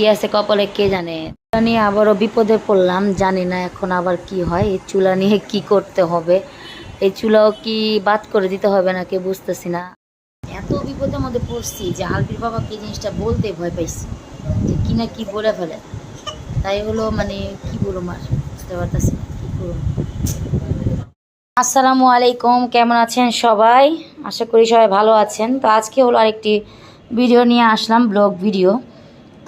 কি আছে কপালে কে জানে? চুলা নিয়ে আবারও বিপদে পড়লাম, জানি না এখন আবার কি হয়। এই চুলা নিয়ে কি করতে হবে? এই চুলাও কি বাদ করে দিতে হবে নাকি বুঝতেছি না। এত বিপদের মধ্যে পড়ছি যে আলবির বাবাকে এই জিনিসটা বলতে ভয় পাইছি, যে কি না কি বলে ফেলে। তাই হলো মানে কি বলব মার বুঝতে পারতেছি না কি আসসালামু আলাইকুম, কেমন আছেন সবাই? আশা করি সবাই ভালো আছেন। তো আজকে হলো আরেকটি ভিডিও নিয়ে আসলাম, ব্লগ ভিডিও।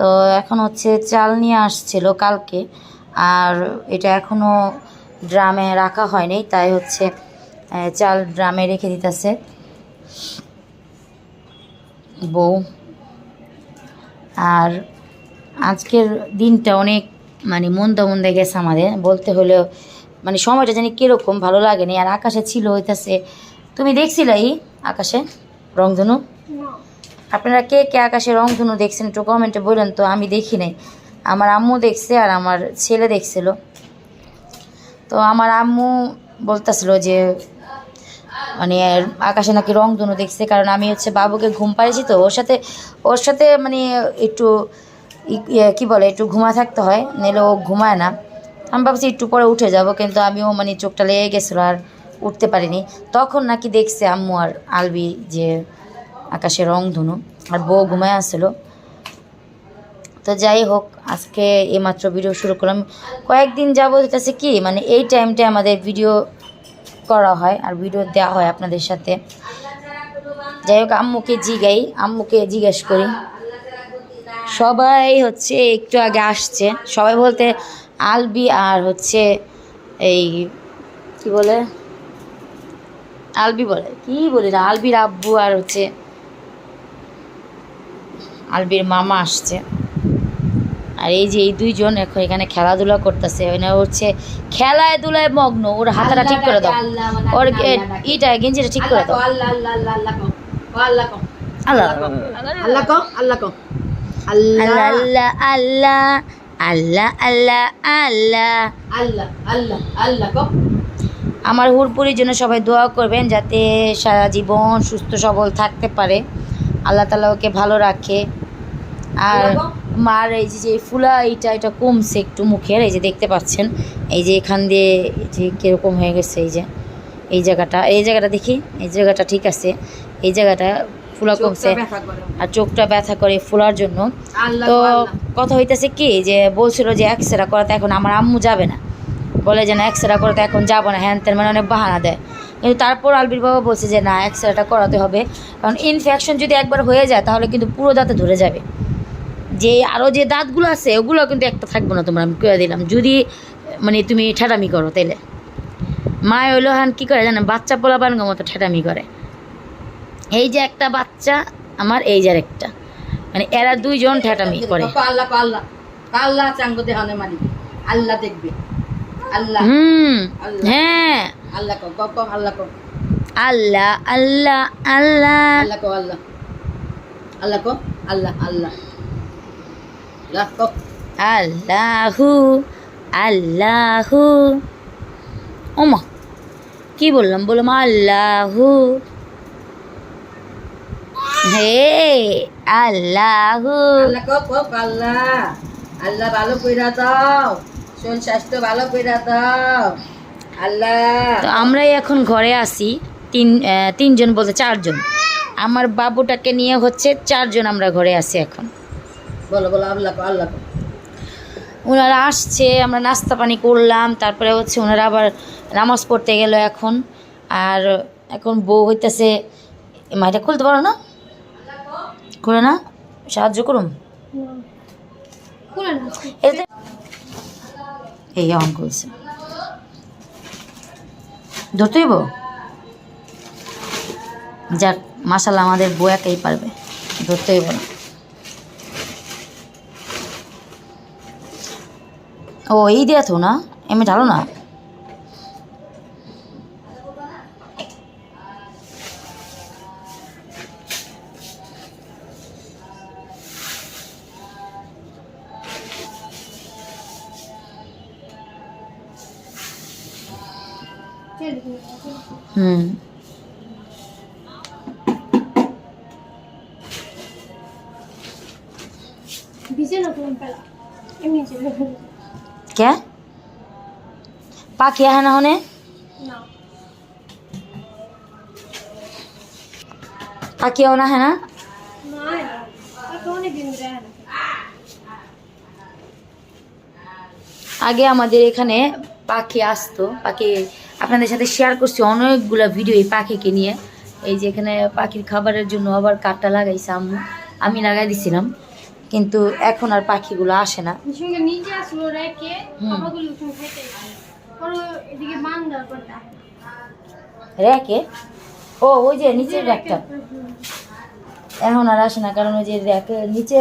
তো এখন হচ্ছে চাল নিয়ে আসছিল কালকে। আর এটা এখনও ড্রামে রাখা হয়নি, তাই হচ্ছে চাল ড্রামে রেখে দিতেছে। বউ। আর আজকের দিনটা অনেক মানে মন্দা মন্দা গেছে আমাদের। বলতে হলেও মানে সময়টা জানি কীরকম, ভালো লাগেনি। আর আকাশে ছিল হইতাছে, তুমি দেখছিলাই আকাশে, রংধনু? আপনারা কে কে আকাশে রংধনু দেখছেন একটু কমেন্টে বললেন তো, আমি দেখি নাই। আমার আম্মু দেখছে আর আমার ছেলে দেখছিল। তো আমার আম্মু বলতেছিল যে মানে আকাশে নাকি রংধনু দেখছে, কারণ আমি হচ্ছে বাবুকে ঘুম পাড়িয়েছি তো, ওর সাথে ওর সাথে মানে একটু ইয়ে কি বলে, একটু ঘুমা থাকতে হয় নাহলে ও ঘুমায় না। আমি ভাবছি একটু পরে উঠে যাব, কিন্তু আমিও মানে চোখটা লেগে গেছিল আর উঠতে পারিনি। তখন নাকি দেখছে আম্মু আর আলবি যে আকাশে রংধনু আর বউ ঘুমায় আসছিল তো যাই হোক, আজকে এইমাত্র ভিডিও শুরু করলাম। কয়েকদিন যাব হইতেছে কি মানে এই টাইমটা আমাদের ভিডিও করা হয়, আর ভিডিও দেওয়া হয় আপনাদের সাথে। যাই হোক, আম্মুকে জিগাই, আম্মুকে জিজ্ঞেস করি। সবাই হচ্ছে একটু আগে আসছে। সবাই বলতে আলবি আর হচ্ছে এই কি বলে? আলবি বলে, কি বলি না, আলবির আব্বু আর হচ্ছে আলবির মামা আসছে আর এই যে এই দুইজন এখন এখানে খেলাধুলা করতেছে মানে হচ্ছে খেলায় দুলায় মগ্ন ওর হাতাটা ঠিক করে দাও ওর ইটা গেঞ্জিটা ঠিক করে দাও আল্লাহ আল্লাহ আল্লাহ আল্লাহ আল্লাহ। আল্লাহ আল্লাহ আল্লাহ। আল্লাহ আল্লাহ আল্লাহ আল্লাহ আল্লাহ আল্লাহ আল্লাহ আল্লাহ আল্লাহ কও। আমার হুরপুরির জন্য সবাই দোয়া করবেন যাতে সারা জীবন সুস্থ সবল থাকতে পারে আল্লাহ তালা ওকে ভালো রাখে। আর মার এই যে যে ফুলা এইটা এটা কমছে একটু মুখের এই যে দেখতে পাচ্ছেন। এই যে এখান দিয়ে যে কীরকম হয়ে গেছে এই যে এই জায়গাটা। এই জায়গাটা দেখি এই জায়গাটা ঠিক আছে। এই জায়গাটা ফুলা কমছে। আর চোখটা ব্যথা করে ফোলার জন্য। তো কথা হইতেছে কি যে বলছিল যে এক্সরে করাতে এখন আমার আম্মু যাবে না। বলে যে না এক্সরে করাতে এখন যাব না। হ্যান ত্যান মানে অনেক বাহানা দেয়। কিন্তু তারপর আলবির বাবা বলছে যে না এক্সরেটা করাতে হবে। কারণ ইনফেকশন যদি একবার হয়ে যায় তাহলে কিন্তু পুরো দাঁতে ধরে যাবে। যে আরও যে দাঁতগুলো আছে ওগুলো কিন্তু একটা থাকবে না তোমরা আমি করে দিলাম। যদি মানে তুমি ঠেটামি করো তাইলে। মা হইল হান কী করে জানেন? বাচ্চা পোলা বানগো মতো ঠেটামি করে। এই যে একটা বাচ্চা আমার এই যে একটা মানে এরা দুইজন ঠেটামি করে। আল্লাহ আল্লাহ আল্লাহ চাঙ্গ দেহানে আল্লাহ দেখবে। আল্লাহ। হুম। হ্যাঁ। আল্লাহ কও, কও, কও, আল্লাহ কও। আল্লাহ আল্লাহ আল্লাহ। আল্লাহ কও, আল্লাহ। আল্লাহ কও, আল্লাহ আল্লাহ। আল্লাহ কও। আল্লাহু আল্লাহু। ওমা কি বললাম বললাম আল্লাহু। হে আল্লাহু। আল্লাহ কও, আল্লাহ আল্লাহ ভালো কইরা দাও। শরীর স্বাস্থ্য ভালো কইরা দাও। তো আমরাই এখন ঘরে আসি তিন তিনজন বলতে চারজন। আমার বাবুটাকে নিয়ে হচ্ছে চারজন আমরা ঘরে আসি এখন। বলো বলো আল্লাহ আল্লাহ ওনারা আসছে আমরা নাস্তা পানি করলাম তারপরে হচ্ছে ওনারা আবার নামাজ পড়তে গেল এখন। আর এখন বউ হইতেছে মাইটা খুলতে পারো না? খুলে না সাহায্য করুন এই অন করছে ধরতে হইব যাক মাসাল আমাদের বউ একাই পারবে। ধরতেই না। ও, এই দেয়া তো না? এমনি ঢালো না? হনে? না। পাখিও না হ্যাঁ না? নাই তাকে অনেকদিন যায় না। আগে আমাদের এখানে পাখি আসতো। পাখি আপনাদের সাথে শেয়ার করছি অনেকগুলো ভিডিও এই পাখিকে নিয়ে। এই যে এখানে পাখির খাবারের জন্য আবার কাঠটা লাগাইছে আমি লাগাই দিছিলাম। কিন্তু এখন আর পাখিগুলো আসে না। র্যাকে ও ওই যে নিচের র্যাকটা এখন আর আসে না কারণ ওই যে র্যাকে নিচে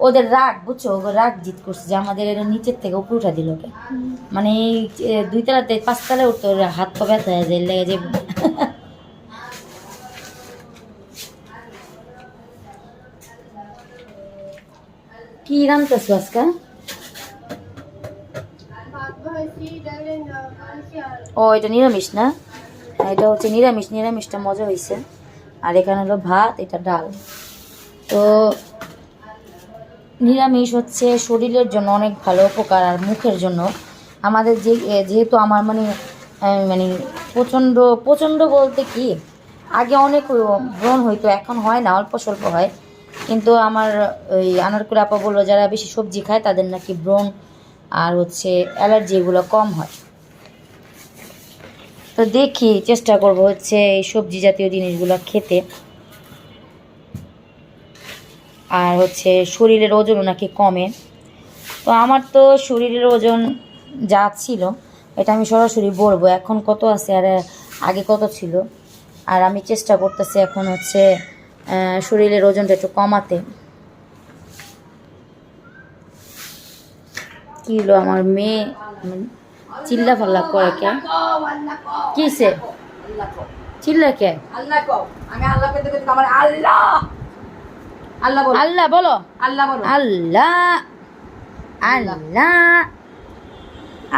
ওদের রাগ বুঝছ? ওদের রাগ জিত করছে যে আমাদের এর নিচের থেকে উপরে উঠা দিল ওকে। মানে দুই তলাতে পাঁচ তলায় উঠতে ওর হাত পা ব্যথা হয়ে যায় লেগে যে কি রান্তাছো আজকে? ও, এটা নিরামিষ না? এটা হচ্ছে নিরামিষ, নিরামিষটা মজা হয়েছে আর এখানে হলো ভাত, এটা ডাল। তো নিরামিষ হচ্ছে শরীরের জন্য অনেক ভালো উপকার আর মুখের জন্য। আমাদের যে যেহেতু আমার মানে মানে প্রচণ্ড প্রচণ্ড বলতে কি, আগে অনেক ব্রণ হইতো, এখন হয় না, অল্প স্বল্প হয়। কিন্তু আমার ওই আনারকুল আপা বলল, যারা বেশি সবজি খায় তাদের নাকি ব্রণ আর হচ্ছে অ্যালার্জি এগুলো কম হয়। তো দেখি, চেষ্টা করব হচ্ছে এই সবজি জাতীয় জিনিসগুলো খেতে। আর হচ্ছে শরীরের ওজনও নাকি কমে। তো আমার তো শরীরের ওজন যা ছিল, এটা আমি সরাসরি বলব। এখন কত আছে, আর আগে কত ছিল? আর আমি চেষ্টা করতেছি এখন হচ্ছে শরীরের ওজনটা একটু কমাতে। কি হলো আমার মেয়ে চিল্লা ফাল্লা করে কে? কিসে চিল্লা কে? আল্লাহ বলো। আল্লাহ আল্লাহ আল্লাহ আল্লাহ।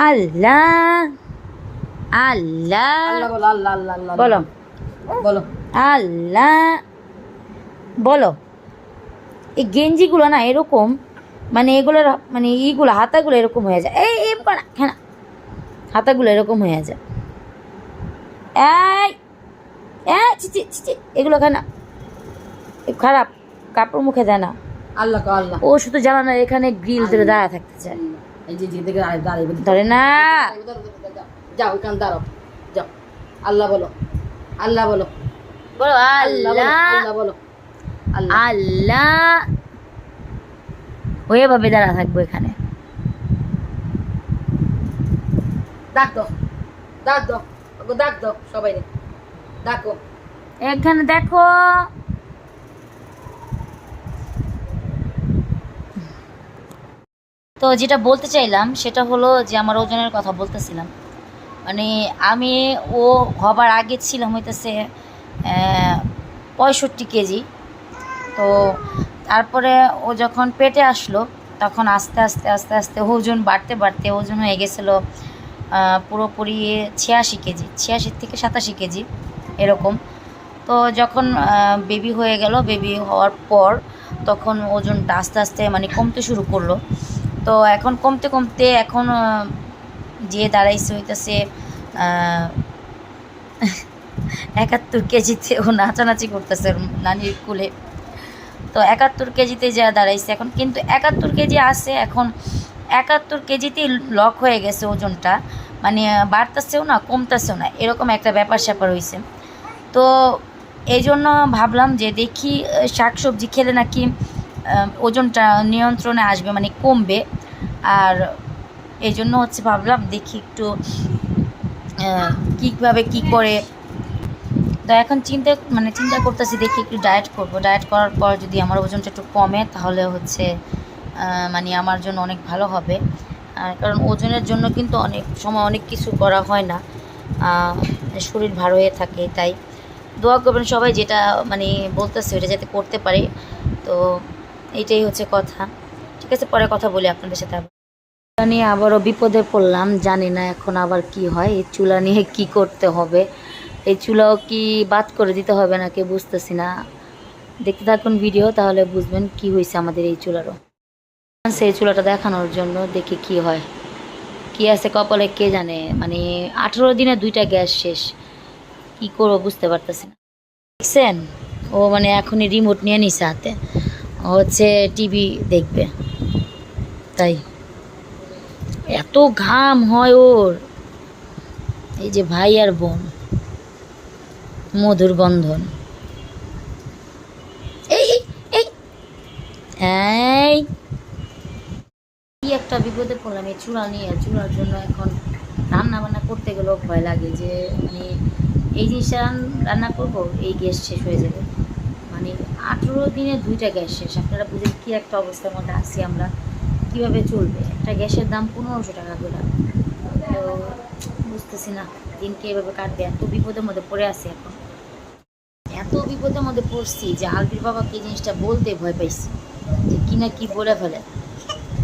আল্লাহ। আল্লাহ। আল্লাহ বলো আল্লাহ আল্লাহ আল্লাহ। বলো। বলো। আল্লাহ। বলো। এই গেঞ্জিগুলো না এরকম মানে এগুলোর মানে ইগুলো হাতাগুলো এরকম হয়ে যায়। এই এই পাড়া হ্যাঁ হাতাগুলো এরকম হয়ে যায়। এই চিচি চিচি এগুলো খায় না খারাপ কাপড় মুখে দেয় না। আল্লাহ আল্লাহ। ও শুধু জানালার এখানে গ্রিল ধরে দাঁড়া থাকতে চায় এই যে যেদিকে ধরে না। যাও ওইখানে দাঁড়াও। যাও। আল্লাহ বলো। আল্লাহ বলো। বলো আল্লাহ বলো। আল্লাহ। ও এভাবে দাঁড়া থাকব এখানে। ডাক। দাও ডাক। দাও ডাক দাও সবাই ডাকো। এখানে দেখো। তো যেটা বলতে চাইলাম সেটা হলো যে আমার ওজনের কথা বলতেছিলাম। মানে আমি ও হবার আগে ছিলাম হইতেছে পঁয়ষট্টি কেজি। তো তারপরে ও যখন পেটে আসলো, তখন আস্তে আস্তে আস্তে আস্তে ওজন বাড়তে বাড়তে ওজন হয়ে গেছিল পুরোপুরি ছিয়াশি কেজি, ছিয়াশি থেকে সাতাশি কেজি এরকম। তো যখন বেবি হয়ে গেল, বেবি হওয়ার পর তখন ওজনটা আস্তে আস্তে মানে কমতে শুরু করল। তো এখন কমতে কমতে এখন যে দাঁড়াইছে হইতেছে একাত্তর কেজিতে ও নাচানাচি করতেছে নানির কুলে। তো একাত্তর কেজিতে যা দাঁড়াইছে এখন, কিন্তু একাত্তর কেজি আছে এখন, একাত্তর কেজিতেই লক হয়ে গেছে ওজনটা। মানে বাড়তেছেও না, কমতেছেও না, এরকম একটা ব্যাপার স্যাপার হয়েছে তো এই জন্য ভাবলাম যে দেখি শাক সবজি খেলে নাকি ওজনটা নিয়ন্ত্রণে আসবে মানে কমবে। আর এই জন্য হচ্ছে ভাবলাম দেখি একটু কীভাবে কি করে তো এখন চিন্তা মানে চিন্তা করতেছি, দেখি একটু ডায়েট করব। ডায়েট করার পর যদি আমার ওজনটা একটু কমে, তাহলে হচ্ছে মানে আমার জন্য অনেক ভালো হবে। কারণ ওজনের জন্য কিন্তু অনেক সময় অনেক কিছু করা হয় না। শরীর ভার হয়ে থাকে, তাই। দোয়া করবেন সবাই যেটা মানে বলতেছে ওটা যাতে করতে পারে। তো এইটাই হচ্ছে কথা। ঠিক আছে, পরে কথা বলি আপনাদের সাথে আবার। চুলা নিয়ে আবারও বিপদে পড়লাম, জানি না এখন আবার কি হয়, এই চুলা নিয়ে কি করতে হবে। এই চুলাও কি বাদ করে দিতে হবে নাকি বুঝতেছি না। দেখতে থাকুন ভিডিও, তাহলে বুঝবেন কি হয়েছে আমাদের এই চুলারও। সেই চুলাটা দেখানোর জন্য দেখি কি হয়। কি আছে কপালে কে জানে? মানে আঠেরো দিনে দুইটা গ্যাস শেষ। কি করব বুঝতে পারতেছি না। দেখছেন? ও মানে এখনই রিমোট নিয়ে নিছে হাতে। হচ্ছে টিভি দেখবে। তাই। এত ঘাম হয় ওর। এই যে ভাই আর বোন। মধুর বন্ধন। এই এই, এই। এই। কি একটা বিপদে পড়লাম এই চূড়া নিয়ে। চূড়ার জন্য এখন রান্না বান্না করতে গেলেও ভয় লাগে যে মানে এই জিনিসটা রান্না করব এই গ্যাস শেষ হয়ে যাবে। মানে আঠেরো দিনে দুইটা গ্যাস শেষ। আপনারা বুঝেন কি একটা অবস্থার মধ্যে আছি আমরা কীভাবে চলবে? একটা গ্যাসের দাম পনেরোশো টাকা করে। তো বুঝতেছি না দিনকে এভাবে কাটবে এত বিপদের মধ্যে পড়ে আসি এখন। বিপদের মধ্যে পড়ছি যে আলবির বাবাকে জিনিসটা বলতে ভয় পাইছি, যে কি না কি বলে ফেলে।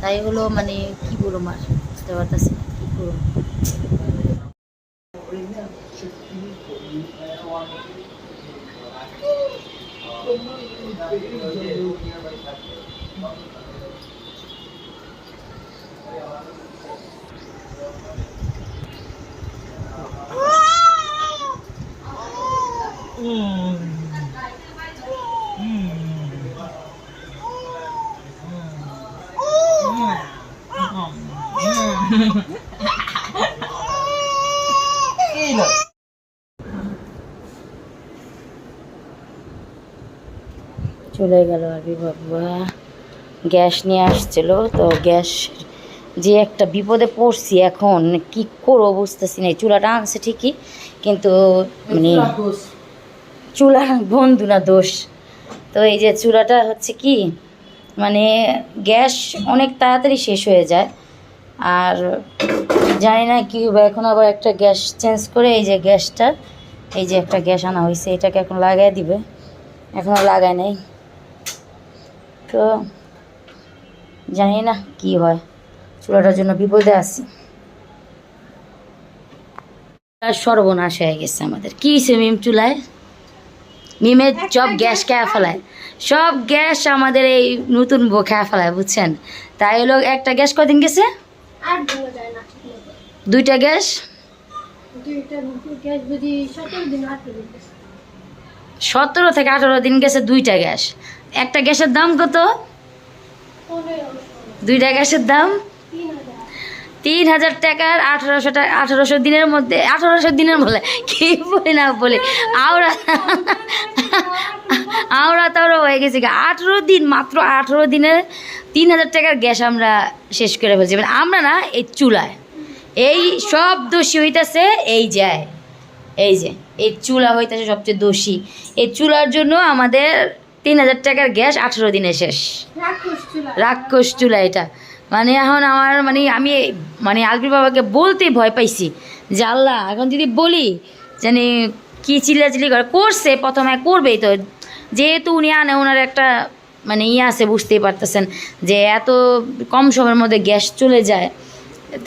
তাই হলো মানে কি বলো আর, বুঝতে পারতেছি না, কি চলে গেল আরবি বাবা। গ্যাস নিয়ে আসছিল তো গ্যাস যে একটা বিপদে পড়ছি এখন কি করব বুঝতেছি না। চুলাটা আনছে ঠিকই কিন্তু মানে চুলা বন্ধু না দোষ। তো এই যে চুলাটা হচ্ছে কি মানে গ্যাস অনেক তাড়াতাড়ি শেষ হয়ে যায়। আর জানি না কি হবে এখন আবার একটা গ্যাস চেঞ্জ করে এই যে গ্যাসটা এই যে একটা গ্যাস আনা হয়েছে এটাকে এখন লাগাই দিবে। এখনও লাগায় নাই। তো জানি না কি হয়। চুলাটার জন্য বিপদে আছি। সর্বনাশ হয়ে গেছে আমাদের। কি হয়েছে মিম চুলায়? মিমের সব গ্যাস খেয়ে ফেলায়। সব গ্যাস আমাদের এই নতুন বউ খেয়ে ফেলায় বুঝছেন? তাই হলো একটা গ্যাস কদিন গেছে? আর যায় না দুইটা গ্যাস দুইটা গ্যাস যদি সতেরো দিন আটকে দিন সতেরো থেকে আঠারো দিন গেছে দুইটা গ্যাস একটা গ্যাসের দাম কত দুইটা গ্যাসের দাম তিন হাজার টাকার আঠারোশো টাকা আঠারোশো দিনের মধ্যে আঠারোশো দিনের বলে কি বলি না বলি আওরা তাওরা হয়ে গেছে আঠেরো দিন মাত্র আঠেরো দিনে তিন হাজার টাকার গ্যাস আমরা শেষ করে ফেলছি। মানে আমরা না এই চুলায় এই সব দোষী হইতাছে এই যায় এই যে এই চুলা হইতেছে সবচেয়ে দোষী। এই চুলার জন্য আমাদের তিন হাজার টাকার গ্যাস আঠেরো দিনে শেষ। রাক্ষস চুলা। এটা। মানে এখন আমার মানে আমি মানে আলবির বাবাকে বলতে ভয় পাইছি যে আল্লাহ এখন যদি বলি জানি কি চিল্লাচিল্লি করে করছে প্রথমে করবেই তো। যেহেতু উনি আনে ওনার একটা মানে ইয়ে আছে, বুঝতেই পারতেছেন যে এত কম সময়ের মধ্যে গ্যাস চলে যায়,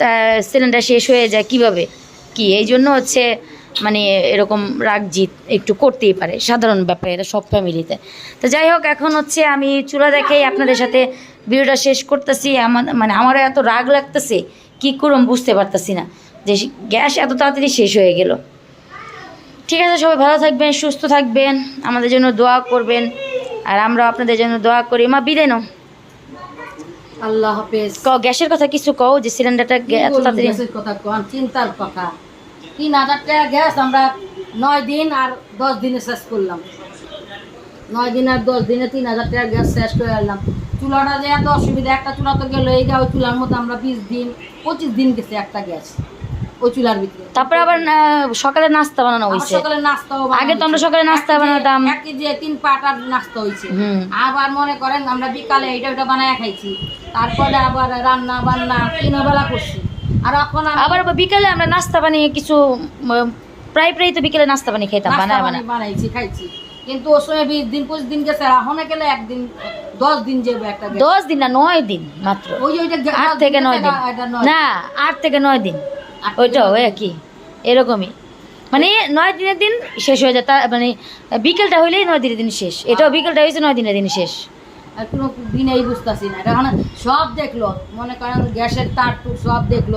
তা সিলিন্ডার শেষ হয়ে যায় কীভাবে? কি এই জন্য হচ্ছে মানে এরকম রাগ জিত একটু করতেই পারে, সাধারণ ব্যাপার, এটা সব ফ্যামিলিতে। তো যাই হোক, এখন হচ্ছে আমি চুলা দেখেই আপনাদের সাথে ভিডিওটা শেষ করতেছি। আমার মানে আমারও এত রাগ লাগতেছে, কী করুম বুঝতে পারতেছি না যে গ্যাস এত তাড়াতাড়ি শেষ হয়ে গেল। ঠিক আছে সবাই ভালো থাকবেন সুস্থ থাকবেন আমাদের জন্য দোয়া করবেন আর আমরা আপনাদের জন্য দোয়া করি। মা বিদায় নাও। আল্লাহ হাফেজ। কও গ্যাসের কথা কিছু কও যে সিলিন্ডারটা এত তাড়াতাড়ি গ্যাসের কথা কোন? চিন্তার কথা। তিন হাজার টাকা গ্যাস আমরা নয় দিন আর দশ দিনে শেষ করলাম। নয় দিন আর দশ দিনে তিন হাজার টাকা গ্যাস শেষ করে আনলাম। চুলাটা যে এত অসুবিধা একটা চুলা তো গেলো এই গা ওই চুলার মতো আমরা বিশ দিন পঁচিশ দিন গেছে একটা গ্যাস। ওই চুলার ভিতরে। তারপরে আবার সকালে নাস্তা বানানো হয়েছে সকালে নাস্তাও আগে তো আমরা সকালে নাস্তা বানাতাম। এক কেজি তিন পাটার নাস্তা হয়েছে আবার মনে করেন আমরা বিকালে এটা ওটা বানায় খাইছি। তারপরে আবার রান্না বান্না তিন বেলা করছি। আর এখন আবার বিকালে আমরা নাস্তা বানিয়ে কিছু প্রায় প্রায় তো বিকেলে নাস্তা বানিয়ে খেতাম নাস্তা বানায় বানায় বানাইছি খাইছি। কিন্তু ওর সময় বিশ দিন পঁচিশ দিন গেছে এখন গেলে একদিন দশ দিন যাবে একটা দশ দিন না নয় দিন মাত্র। ওই ওইটা আট থেকে নয় দিন। না আট থেকে নয় দিন। আট থেকে ওইটা ওই কি এরকমই। মানে নয় দিনের দিন শেষ হয়ে যায় তা মানে বিকেলটা হইলেই নয় দিনের দিন শেষ। এটাও বিকেলটা হয়েছে নয় দিনের দিন শেষ। আর কোনো দিনেই বুঝতেছি না। এটা মানে সব দেখল মনে করেন গ্যাসের তার টুর সব দেখল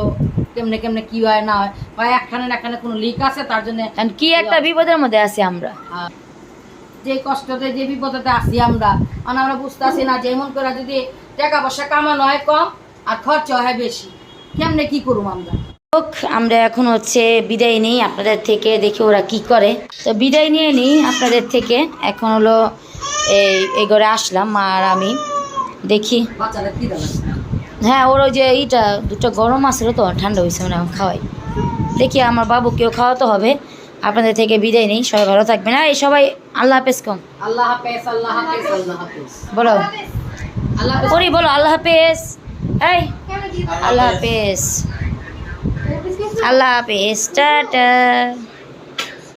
কেমনে কেমনে কি হয় না হয়। বা একখানে একখানে কোনো লিক আছে তার জন্য কারণ কি একটা বিপদের মধ্যে আছি আমরা। যে কষ্টতে যে বিপদতে আছি আমরা। মানে আমরা বুঝতেছি না যে এমন করে যদি টাকা পয়সা কামানো হয় কম আর খরচ হয় বেশি কেমনে কি করুম আমরা? হোক আমরা এখন হচ্ছে বিদায় নিই আপনাদের থেকে দেখি ওরা কি করে। তো বিদায় নিয়ে নিই আপনাদের থেকে। এখন হলো এই এই ঘরে আসলাম মা আর আমি দেখি। হ্যাঁ ওর ওই যে এইটা দুটো গরম আসলো তো ঠান্ডা হয়েছে মানে খাওয়াই। দেখি আমার বাবুকেও খাওয়াতে হবে। আপনাদের থেকে বিদায় নেই সবাই ভালো থাকবেন। আর এই সবাই আল্লাহ হাফেজ কম। আল্লাহ হাফেজ আল্লাহ হাফেজ আল্লাহ হাফেজ। বলো। আল্লাহ করি বলো আল্লাহ হাফেজ। এই আল্লাহ হাফেজ। আল্লাহ হাফেজ টাটা